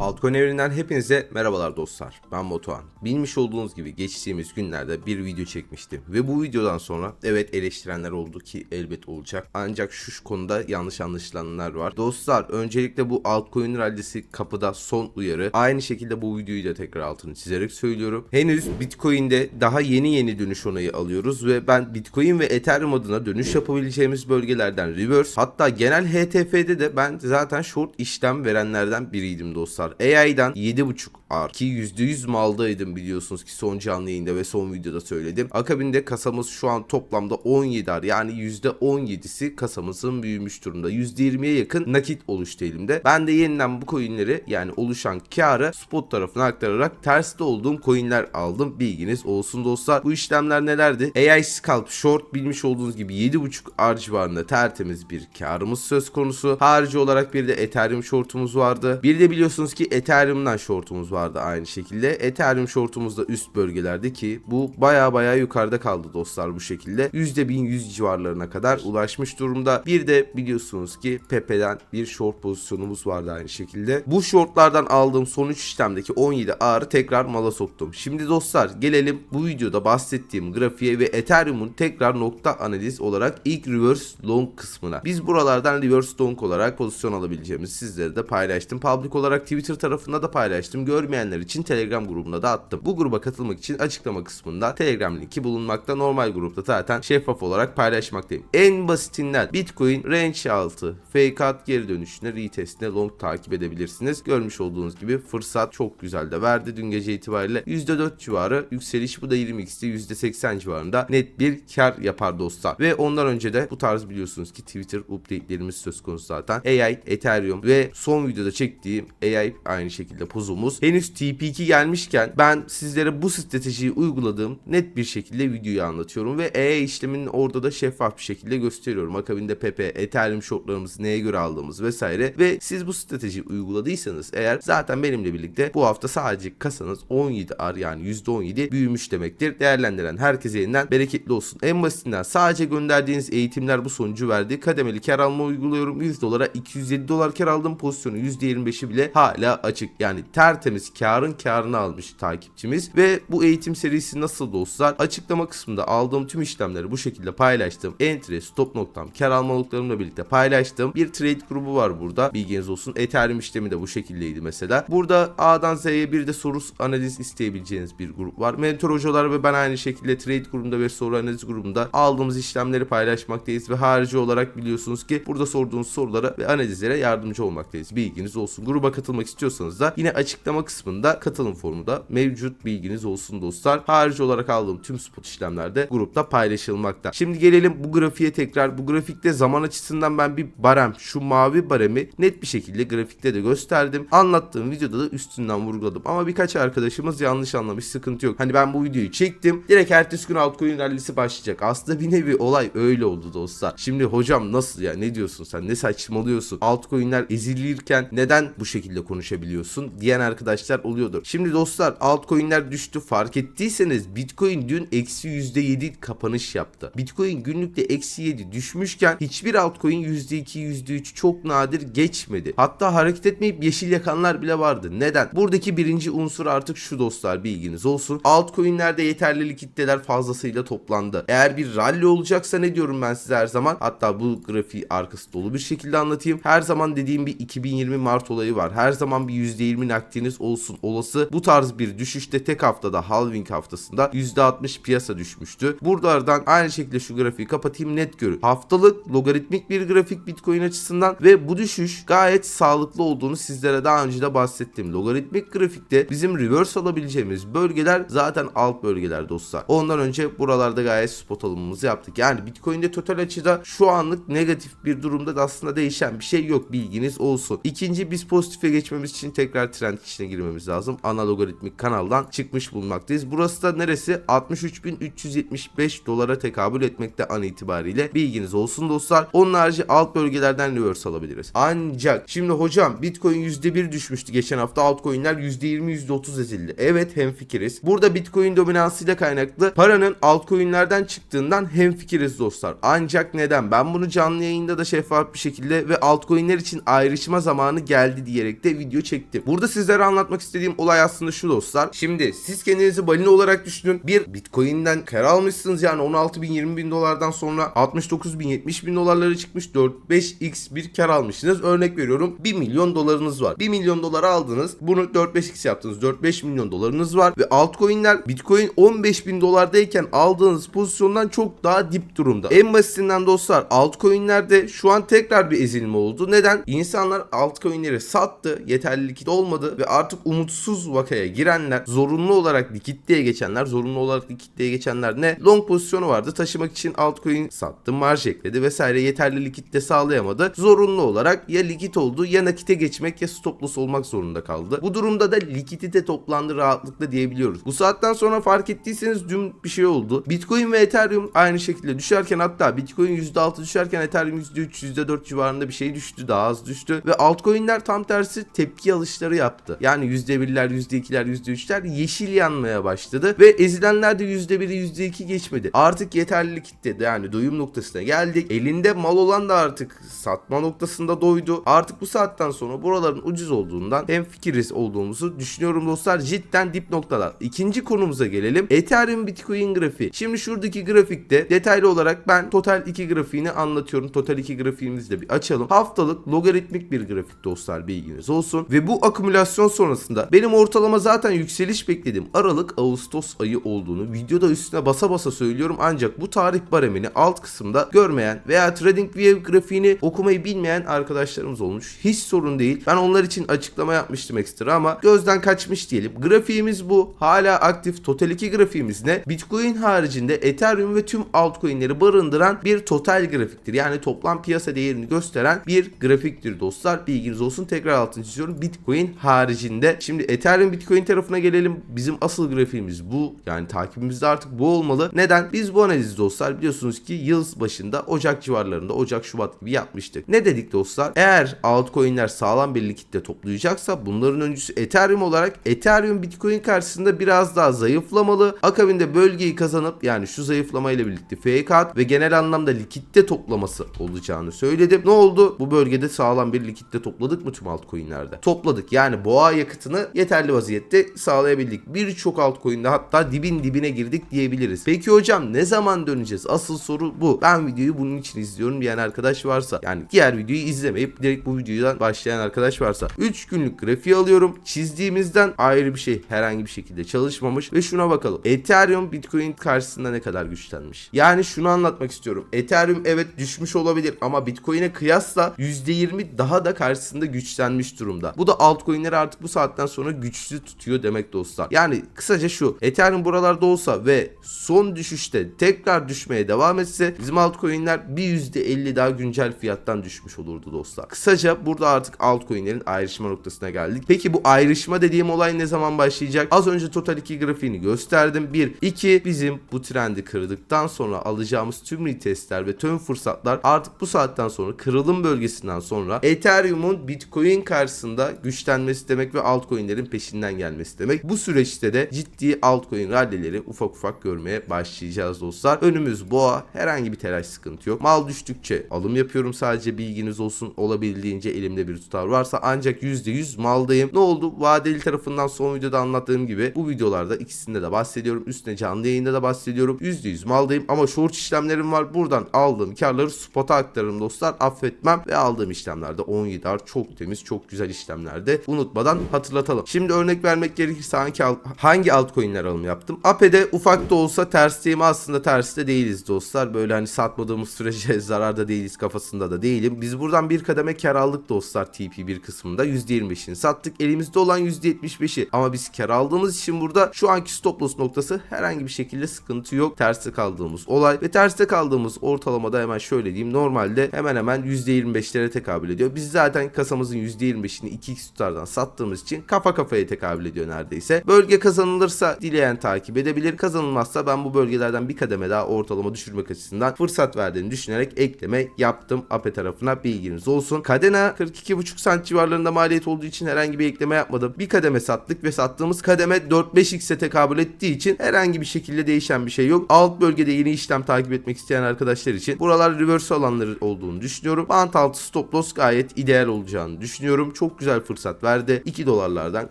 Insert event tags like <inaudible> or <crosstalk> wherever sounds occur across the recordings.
Altcoin evreninden hepinize merhabalar dostlar. Ben Batuhan. Bilmiş olduğunuz gibi geçtiğimiz günlerde bir video çekmiştim. Ve bu videodan sonra evet eleştirenler oldu ki elbet olacak. Ancak şu konuda yanlış anlaşılanlar var. Dostlar öncelikle bu altcoin rallisi kapıda son uyarı. Aynı şekilde bu videoyu da tekrar altını çizerek söylüyorum. Henüz Bitcoin'de daha yeni yeni dönüş onayı alıyoruz ve ben Bitcoin ve Ethereum adına dönüş yapabileceğimiz bölgelerden reverse hatta genel HTF'de de ben zaten short işlem verenlerden biriydim dostlar. AI'dan 7.5 AR ki %100 maldaydım biliyorsunuz ki son canlı yayında ve son videoda söyledim. Akabinde kasamız şu an toplamda 17 AR yani %17'si kasamızın büyümüş durumda. %20'ye yakın nakit oluştu elimde. Ben de yeniden bu coinleri yani oluşan karı spot tarafına aktararak terste olduğum coinler aldım. Bilginiz olsun dostlar. Bu işlemler nelerdi? AI Scalp Short bilmiş olduğunuz gibi 7.5 AR civarında tertemiz bir karımız söz konusu. Harici olarak bir de Ethereum shortumuz vardı. Bir de biliyorsunuz ki Ethereum'dan shortumuz vardı aynı şekilde. Ethereum shortumuz da üst bölgelerde ki bu baya baya yukarıda kaldı dostlar bu şekilde. %1100 civarlarına kadar ulaşmış durumda. Bir de biliyorsunuz ki Pepe'den bir short pozisyonumuz vardı aynı şekilde. Bu shortlardan aldığım son 3 işlemdeki 17 ağrı tekrar mala soktum. Şimdi dostlar gelelim bu videoda bahsettiğim grafiğe ve Ethereum'un tekrar nokta analiz olarak ilk reverse long kısmına. Biz buralardan reverse long olarak pozisyon alabileceğimizi sizlere de paylaştım. Public olarak Twitter tarafında da paylaştım. Görmeyenler için Telegram grubuna da attım. Bu gruba katılmak için açıklama kısmında Telegram linki bulunmakta. Normal grupta zaten şeffaf olarak paylaşmaktayım. En basitinden Bitcoin range altı fake out geri dönüşüne retestine long takip edebilirsiniz. Görmüş olduğunuz gibi fırsat çok güzel de verdi. Dün gece itibariyle %4 civarı yükseliş bu da 20x'te %80 civarında net bir kar yapar dostlar. Ve ondan önce de bu tarz biliyorsunuz ki Twitter update'lerimiz söz konusu zaten. AI, Ethereum ve son videoda çektiğim AI aynı şekilde pozumuz. Henüz TP2 gelmişken ben sizlere bu stratejiyi uyguladığım net bir şekilde videoyu anlatıyorum ve AI işleminin orada da şeffaf bir şekilde gösteriyorum. Akabinde Pepe, Ethereum shortlarımızı neye göre aldığımız vesaire ve siz bu stratejiyi uyguladıysanız eğer zaten benimle birlikte bu hafta sadece kasanız 17 ar yani %17 büyümüş demektir. Değerlendiren herkese yeniden bereketli olsun. En basitinden sadece gönderdiğiniz eğitimler bu sonucu verdi. Kademeli kar alma uyguluyorum. 100 dolara 207 dolar kar aldım pozisyonu %25'i bile hala açık. Yani tertemiz karın karını almış takipçimiz ve bu eğitim serisi nasıl dostlar? Açıklama kısmında aldığım tüm işlemleri bu şekilde paylaştım. Entry, stop noktam, kar alma noktalarımla birlikte paylaştım. Bir trade grubu var burada. Bilginiz olsun. Ethereum işlemi de bu şekildeydi mesela. Burada A'dan Z'ye bir de soru analiz isteyebileceğiniz bir grup var. Mentor hocalar ve ben aynı şekilde trade grubunda ve soru analiz grubunda aldığımız işlemleri paylaşmaktayız ve harici olarak biliyorsunuz ki burada sorduğunuz sorulara ve analizlere yardımcı olmaktayız. Bilginiz olsun. Gruba katılmak istiyorsanız da yine açıklama kısmında katılım formu da mevcut. Bilginiz olsun dostlar. Harici olarak aldığım tüm spot işlemlerde grupta paylaşılmakta. Şimdi gelelim bu grafiğe tekrar. Bu grafikte zaman açısından ben bir barem, şu mavi baremi net bir şekilde grafikte de gösterdim. Anlattığım videoda da üstünden vurguladım. Ama birkaç arkadaşımız yanlış anlamış. Sıkıntı yok. Hani ben bu videoyu çektim. Direkt ertesi gün altcoin rallisi başlayacak. Aslında bir nevi olay öyle oldu dostlar. Şimdi hocam nasıl ya ne diyorsun sen ne saçmalıyorsun? Altcoin'ler ezilirken neden bu şekilde konuşabiliyorsun diyen arkadaşlar oluyordur. Şimdi dostlar altcoin'ler düştü fark ettiyseniz Bitcoin dün eksi %7 kapanış yaptı. Bitcoin günlükte eksi 7 düşmüşken hiçbir altcoin %2 %3 çok nadir geçmedi. Hatta hareket etmeyip yeşil yakanlar bile vardı. Neden? Buradaki birinci unsur artık şu dostlar bilginiz olsun. Altcoin'lerde yeterli likitteler fazlasıyla toplandı. Eğer bir rally olacaksa ne diyorum ben size her zaman? Hatta bu grafiği arkası dolu bir şekilde anlatayım. Her zaman dediğim bir 2020 Mart olayı var. Her zaman bir %20 nakdiniz olsun. Olası bu tarz bir düşüşte tek haftada halving haftasında %60 piyasa düşmüştü. Buralardan aynı şekilde şu grafiği kapatayım net görün. Haftalık logaritmik bir grafik Bitcoin açısından ve bu düşüş gayet sağlıklı olduğunu sizlere daha önce de bahsettim. Logaritmik grafikte bizim reverse alabileceğimiz bölgeler zaten alt bölgeler dostlar. Ondan önce buralarda gayet spot alımımızı yaptık. Yani Bitcoin'de total açıda şu anlık negatif bir durumda da aslında değişen bir şey yok bilginiz olsun. İkinci biz pozitife geçmemiz için tekrar trend içine girmemiz lazım. Ana kanaldan çıkmış bulunmaktayız. Burası da neresi? 63.375 dolara tekabül etmekte an itibariyle. Bilginiz olsun dostlar. Onun harici alt bölgelerden reverse alabiliriz. Ancak şimdi hocam Bitcoin %1 düşmüştü geçen hafta. Altcoin'ler %20 %30 ezildi. Evet hemfikiriz. Burada Bitcoin dominansıyla kaynaklı paranın altcoin'lerden çıktığından hemfikiriz dostlar. Ancak neden? Ben bunu canlı yayında da şeffaf bir şekilde ve altcoin'ler için ayrışma zamanı geldi diyerek de video çektim. Burada sizlere anlatmak istediğim olay aslında şu dostlar. Şimdi siz kendinizi balina olarak düşünün. Bir Bitcoin'den kar almışsınız yani 16 bin 20 bin dolardan sonra 69 bin 70 bin dolarları çıkmış 4-5x bir kar almışsınız. Örnek veriyorum 1 milyon dolarınız var. 1 milyon dolar aldınız. Bunu 4-5x yaptınız. 4-5 milyon dolarınız var ve altcoin'ler Bitcoin 15 bin dolardayken aldığınız pozisyondan çok daha dip durumda. En basitinden dostlar altcoin'lerde şu an tekrar bir ezilme oldu. Neden? İnsanlar altcoin'leri sattı. Yeterli likit olmadı ve artık umutsuz vakaya girenler, zorunlu olarak likitliğe geçenler, zorunlu olarak likitliğe geçenler ne? Long pozisyonu vardı. Taşımak için altcoin sattı, marj ekledi vesaire yeterli likitte sağlayamadı. Zorunlu olarak ya likit oldu ya nakite geçmek ya stop loss olmak zorunda kaldı. Bu durumda da likidite toplandı rahatlıkla diyebiliyoruz. Bu saatten sonra fark ettiyseniz dün bir şey oldu. Bitcoin ve Ethereum aynı şekilde düşerken hatta Bitcoin %6 düşerken Ethereum %3 %4 civarında bir şey düştü. Daha az düştü. Ve altcoin'ler tam tersi tepki alışları yaptı. Yani %1'ler, %2'ler, %3'ler yeşil yanmaya başladı. Ve ezilenler de %1'i %2 geçmedi. Artık yeterlilik kitle yani doyum noktasına geldik. Elinde mal olan da artık satma noktasında doydu. Artık bu saatten sonra buraların ucuz olduğundan hem fikiriz olduğumuzu düşünüyorum dostlar. Cidden dip noktalar. İkinci konumuza gelelim. Ethereum Bitcoin grafiği. Şimdi şuradaki grafikte detaylı olarak ben Total 2 grafiğini anlatıyorum. Total 2 grafiğimizi de bir açalım. Haftalık logaritmik bir grafik dostlar bilginiz olsun. Ve bu akümülasyon sonrasında benim ortalama zaten yükseliş beklediğim Aralık Ağustos ayı olduğunu videoda üstüne basa basa söylüyorum. Ancak bu tarih baremini alt kısımda görmeyen veya TradingView grafiğini okumayı bilmeyen arkadaşlarımız olmuş. Hiç sorun değil. Ben onlar için açıklama yapmıştım ekstra ama gözden kaçmış diyelim. Grafiğimiz bu. Hala aktif. Total 2 grafiğimiz ne? Bitcoin haricinde Ethereum ve tüm altcoin'leri barındıran bir total grafiktir. Yani toplam piyasa değerini gösteren bir grafiktir dostlar. Bilginiz olsun. Tekrar altını çiziyorum. Bitcoin haricinde. Şimdi Ethereum Bitcoin tarafına gelelim. Bizim asıl grafiğimiz bu. Yani takibimizde artık bu olmalı. Neden? Biz bu analizi dostlar biliyorsunuz ki yıl başında Ocak civarlarında Ocak Şubat gibi yapmıştık. Ne dedik dostlar? Eğer altcoin'ler sağlam bir likitte toplayacaksa bunların öncüsü Ethereum olarak Ethereum Bitcoin karşısında biraz daha zayıflamalı. Akabinde bölgeyi kazanıp yani şu zayıflama ile birlikte fake out ve genel anlamda likitte toplaması olacağını söyledim. Ne oldu? Bu bölgede sağlam bir likitte topladık mı tüm altcoin'lerde? Topladık. Yani boğa yakıtını yeterli vaziyette sağlayabildik. Birçok altcoin'de hatta dibin dibine girdik diyebiliriz. Peki hocam ne zaman döneceğiz? Asıl soru bu. Ben videoyu bunun için izliyorum diyen arkadaş varsa yani diğer videoyu izlemeyip direkt bu videodan başlayan arkadaş varsa 3 günlük grafiği alıyorum. Çizdiğimizden ayrı bir şey herhangi bir şekilde çalışmamış ve şuna bakalım. Ethereum Bitcoin karşısında ne kadar güçlenmiş? Yani şunu anlatmak istiyorum. Ethereum evet düşmüş olabilir ama Bitcoin'e kıyasla %20 daha da karşısında güçlenmiş durumda. Bu da altcoin'leri artık bu saatten sonra güçlü tutuyor demek dostlar. Yani kısaca şu. Ethereum buralarda olsa ve son düşüşte tekrar düşmeye devam etse bizim altcoin'ler bir %50 daha güncel fiyattan düşmüş olurdu dostlar. Kısaca burada artık altcoin'lerin ayrışma noktasına geldik. Peki bu ayrışma dediğim olay ne zaman başlayacak? Az önce Total 2 grafiğini gösterdim. 1. 2. Bizim bu trendi kırdıktan sonra alacağımız tüm retestler ve tüm fırsatlar artık bu saatten sonra kırılım bölgesinden sonra Ethereum'un Bitcoin karşısında güçlenmesi demek ve altcoin'lerin peşinden gelmesi demek. Bu süreçte de ciddi altcoin rallileri ufak ufak görmeye başlayacağız dostlar. Önümüz boğa. Herhangi bir telaş sıkıntı yok. Mal düştükçe alım yapıyorum sadece bilginiz olsun. Olabildiğince elimde bir tutar varsa ancak %100 maldayım. Ne oldu? Vadeli tarafından son videoda anlattığım gibi bu videolarda ikisinde de bahsediyorum. Üstüne canlı yayında da bahsediyorum. %100 maldayım ama short işlemlerim var. Buradan aldığım karları spot'a aktarırım dostlar. Affetmem ve aldığım işlemlerde 17 ar çok temiz, çok güzel işlemlerde. Unutmadan hatırlatalım. Şimdi örnek vermek gerekirse hangi, hangi altcoin'ler alım yaptım? AP'de ufak da olsa tersteyim aslında terste değiliz dostlar. Böyle hani satmadığımız sürece <laughs> zararda değiliz kafasında da değilim. Biz buradan bir kademe kar aldık dostlar TP1 kısmında. %25'ini sattık. Elimizde olan %75'i. Ama biz kar aldığımız için burada şu anki stop loss noktası herhangi bir şekilde sıkıntı yok. Terste kaldığımız olay ve terste kaldığımız ortalamada hemen şöyle diyeyim. Normalde hemen hemen %25'lere tekabül ediyor. Biz zaten kasamızın %25'ini 2x tutardan sattığımız için kafa kafaya tekabül ediyor neredeyse. Bölge kazanılırsa dileyen takip edebilir. Kazanılmazsa ben bu bölgelerden bir kademe daha ortalama düşürmek açısından fırsat verdiğini düşünerek ekleme yaptım. APE tarafına bilginiz olsun. Kadena 42,5 sant civarlarında maliyet olduğu için herhangi bir ekleme yapmadım. Bir kademe sattık ve sattığımız kademe 4-5x'e tekabül ettiği için herhangi bir şekilde değişen bir şey yok. Alt bölgede yeni işlem takip etmek isteyen arkadaşlar için buralar reverse alanları olduğunu düşünüyorum. Bant altı stop loss gayet ideal olacağını düşünüyorum. Çok güzel fırsat verdi. 2 dolarlardan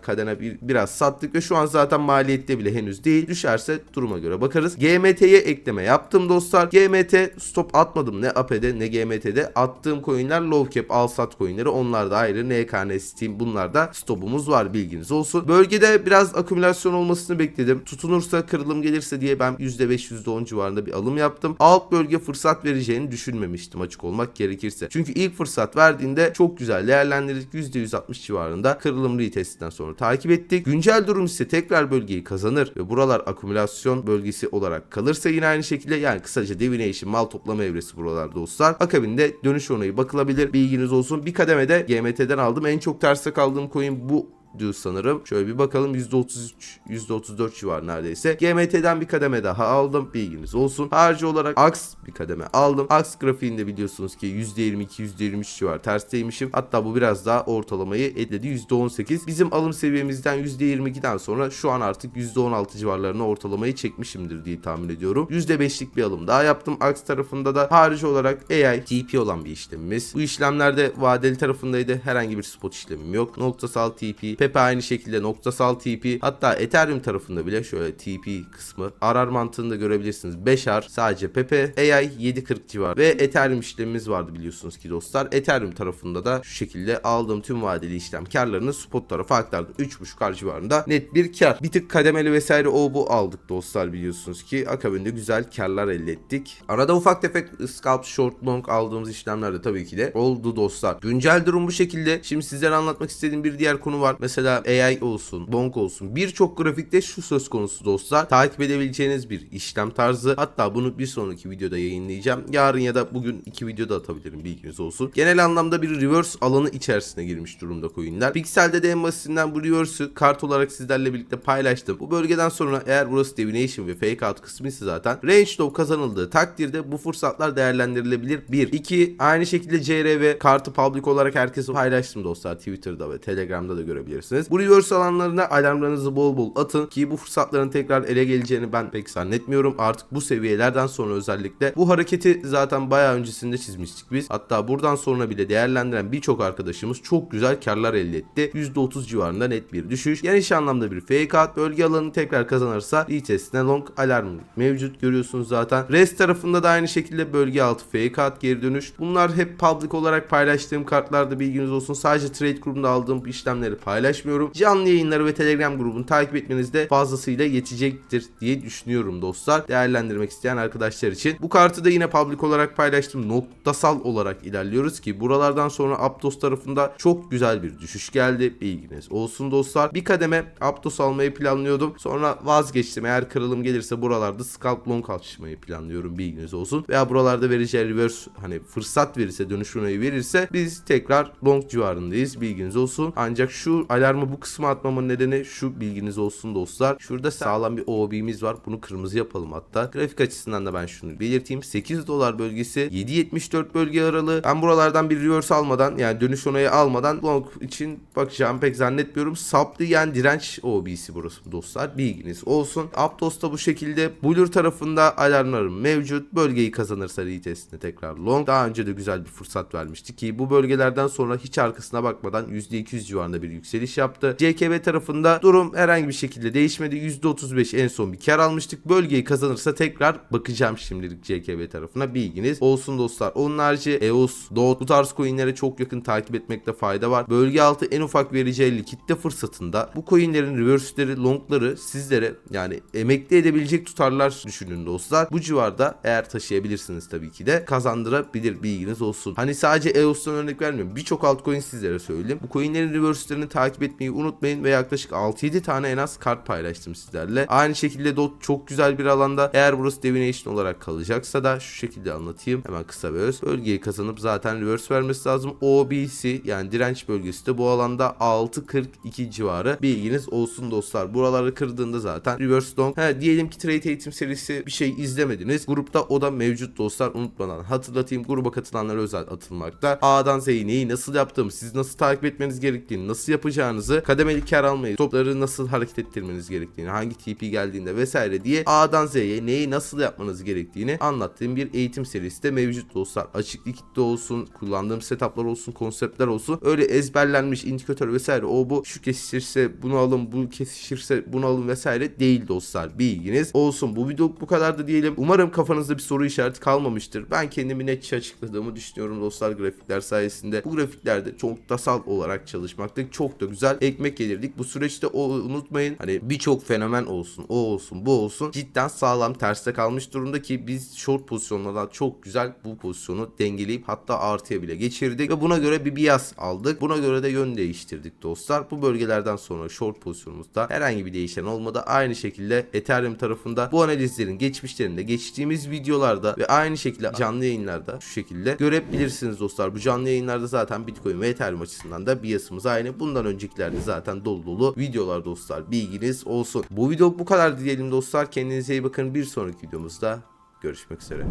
kadena bir, biraz sattık ve şu an zaten maliyette bile henüz değil. Düşerse duruma göre bakarız. GMT'ye ekleme yaptım dostlar. GMT stop atmadım ne AP'de ne GMT'de. Attığım coinler low cap al sat coinleri onlar da ayrı. NKN Steam bunlar da stopumuz var bilginiz olsun. Bölgede biraz akümülasyon olmasını bekledim. Tutunursa kırılım gelirse diye ben %5 %10 civarında bir alım yaptım. Alt bölge fırsat vereceğini düşünmemiştim açık olmak gerekirse. Çünkü ilk fırsat verdiğinde çok güzel değerlendirdik. %160 civarında kırılım retestinden sonra takip ettik. Güncel durum ise tekrar bölgeyi kazanır ve buralar akümülasyon bölgesi olarak kalırsa yine aynı şekilde yani kısaca divination mal toplama evresi buralar dostlar. Akabinde dönüş onayı bakılabilir. Bilginiz olsun. Bir kademede GMT'den aldım. En çok terste kaldığım coin bu diyor sanırım. Şöyle bir bakalım %33, %34 civar neredeyse. GMT'den bir kademe daha aldım. Bilginiz olsun. Harici olarak AX bir kademe aldım. AX grafiğinde biliyorsunuz ki %22, %23 civar tersteymişim. Hatta bu biraz daha ortalamayı ekledi. %18. Bizim alım seviyemizden %22'den sonra şu an artık %16 civarlarına ortalamayı çekmişimdir diye tahmin ediyorum. %5'lik bir alım daha yaptım. AX tarafında da harici olarak AI, TP olan bir işlemimiz. Bu işlemlerde vadeli tarafındaydı. Herhangi bir spot işlemim yok. Noktasal TP, Pepe aynı şekilde noktasal TP. Hatta Ethereum tarafında bile şöyle TP kısmı arar mantığında görebilirsiniz. 5R sadece Pepe. AI 7.40 civar ve Ethereum işlemimiz vardı biliyorsunuz ki dostlar. Ethereum tarafında da şu şekilde aldığım tüm vadeli işlem karlarını spot tarafa aktardım. 3.5R civarında net bir kar. Bir tık kademeli vesaire o bu aldık dostlar biliyorsunuz ki. Akabinde güzel karlar elde ettik. Arada ufak tefek scalp short long aldığımız işlemler de tabii ki de oldu dostlar. Güncel durum bu şekilde. Şimdi sizlere anlatmak istediğim bir diğer konu var. Mesela AI olsun, Bonk olsun. Birçok grafikte şu söz konusu dostlar. Takip edebileceğiniz bir işlem tarzı. Hatta bunu bir sonraki videoda yayınlayacağım. Yarın ya da bugün iki videoda atabilirim bilginiz olsun. Genel anlamda bir reverse alanı içerisine girmiş durumda coinler. Pixel'de de en basitinden bu reverse'ü kart olarak sizlerle birlikte paylaştım. Bu bölgeden sonra eğer burası divination ve fake out kısmı ise zaten range low kazanıldığı takdirde bu fırsatlar değerlendirilebilir. 1. 2. Aynı şekilde CR ve kartı public olarak herkese paylaştım dostlar. Twitter'da ve Telegram'da da görebilirsiniz. Bu reverse alanlarına alarmlarınızı bol bol atın ki bu fırsatların tekrar ele geleceğini ben pek zannetmiyorum. Artık bu seviyelerden sonra özellikle bu hareketi zaten bayağı öncesinde çizmiştik biz. Hatta buradan sonra bile değerlendiren birçok arkadaşımız çok güzel karlar elde etti. %30 civarında net bir düşüş. Geniş anlamda bir fake out bölge alanı tekrar kazanırsa retestine long alarm mevcut görüyorsunuz zaten. Rest tarafında da aynı şekilde bölge altı fake out geri dönüş. Bunlar hep public olarak paylaştığım kartlarda bilginiz olsun. Sadece trade grubunda aldığım işlemleri paylaşmıyorum. Canlı yayınları ve Telegram grubunu takip etmeniz de fazlasıyla yetecektir diye düşünüyorum dostlar. Değerlendirmek isteyen arkadaşlar için. Bu kartı da yine public olarak paylaştım. Noktasal olarak ilerliyoruz ki buralardan sonra Aptos tarafında çok güzel bir düşüş geldi. Bilginiz olsun dostlar. Bir kademe Aptos almayı planlıyordum. Sonra vazgeçtim. Eğer kırılım gelirse buralarda scalp long açmayı planlıyorum. Bilginiz olsun. Veya buralarda vereceği reverse hani fırsat verirse dönüş verirse biz tekrar long civarındayız. Bilginiz olsun. Ancak şu alarmı bu kısma atmamın nedeni şu bilginiz olsun dostlar. Şurada sağlam bir OB'miz var. Bunu kırmızı yapalım hatta. Grafik açısından da ben şunu belirteyim. 8 dolar bölgesi 7.74 bölge aralığı. Ben buralardan bir reverse almadan yani dönüş onayı almadan long için bakacağım pek zannetmiyorum. Saplı yani direnç OB'si burası dostlar. Bilginiz olsun. Aptos da bu şekilde. Blur tarafında alarmlarım mevcut. Bölgeyi kazanırsa retestine tekrar long. Daha önce de güzel bir fırsat vermişti ki bu bölgelerden sonra hiç arkasına bakmadan %200 civarında bir yükseliş yaptı. CKB tarafında durum herhangi bir şekilde değişmedi. %35 en son bir kar almıştık. Bölgeyi kazanırsa tekrar bakacağım şimdilik CKB tarafına. Bilginiz olsun dostlar. Onun harici EOS, DOT bu tarz coinlere çok yakın takip etmekte fayda var. Bölge altı en ufak vereceği likitte fırsatında bu coinlerin reverse'leri, longları sizlere yani emekli edebilecek tutarlar düşünün dostlar. Bu civarda eğer taşıyabilirsiniz tabii ki de kazandırabilir bilginiz olsun. Hani sadece EOS'tan örnek vermiyorum. Birçok altcoin sizlere söyleyeyim. Bu coinlerin reverse'lerini takip takip etmeyi unutmayın ve yaklaşık 6-7 tane en az kart paylaştım sizlerle. Aynı şekilde DOT çok güzel bir alanda. Eğer burası Divination olarak kalacaksa da şu şekilde anlatayım. Hemen kısa ve öz. Bölgeyi kazanıp zaten reverse vermesi lazım. OBC yani direnç bölgesi de bu alanda 6.42 civarı. Bilginiz olsun dostlar. Buraları kırdığında zaten reverse long. He, diyelim ki trade eğitim serisi bir şey izlemediniz. Grupta o da mevcut dostlar. Unutmadan hatırlatayım. Gruba katılanlara özel atılmakta. A'dan Z'yi neyi nasıl yaptığımı, siz nasıl takip etmeniz gerektiğini, nasıl yapacağınızı, kademeli kar almayı, topları nasıl hareket ettirmeniz gerektiğini, hangi TP geldiğinde vesaire diye A'dan Z'ye neyi nasıl yapmanız gerektiğini anlattığım bir eğitim serisi de mevcut dostlar. Açık likitte olsun, kullandığım setuplar olsun, konseptler olsun. Öyle ezberlenmiş indikatör vesaire o bu şu kesişirse bunu alın, bu kesişirse bunu alın vesaire değil dostlar. Bilginiz olsun. Bu video bu kadar da diyelim. Umarım kafanızda bir soru işareti kalmamıştır. Ben kendimi netçe açıkladığımı düşünüyorum dostlar grafikler sayesinde. Bu grafiklerde çok dasal olarak çalışmakta çok da güzel ekmek yedirdik. Bu süreçte o unutmayın hani birçok fenomen olsun, o olsun, bu olsun cidden sağlam terste kalmış durumda ki biz short pozisyonlardan çok güzel bu pozisyonu dengeleyip hatta artıya bile geçirdik ve buna göre bir bias aldık. Buna göre de yön değiştirdik dostlar. Bu bölgelerden sonra short pozisyonumuzda herhangi bir değişen olmadı. Aynı şekilde Ethereum tarafında bu analizlerin geçmişlerinde geçtiğimiz videolarda ve aynı şekilde canlı yayınlarda şu şekilde görebilirsiniz dostlar. Bu canlı yayınlarda zaten Bitcoin ve Ethereum açısından da biasımız aynı. Bundan öncekilerde zaten dolu dolu videolar dostlar. Bilginiz olsun. Bu video bu kadar diyelim dostlar. Kendinize iyi bakın. Bir sonraki videomuzda görüşmek üzere.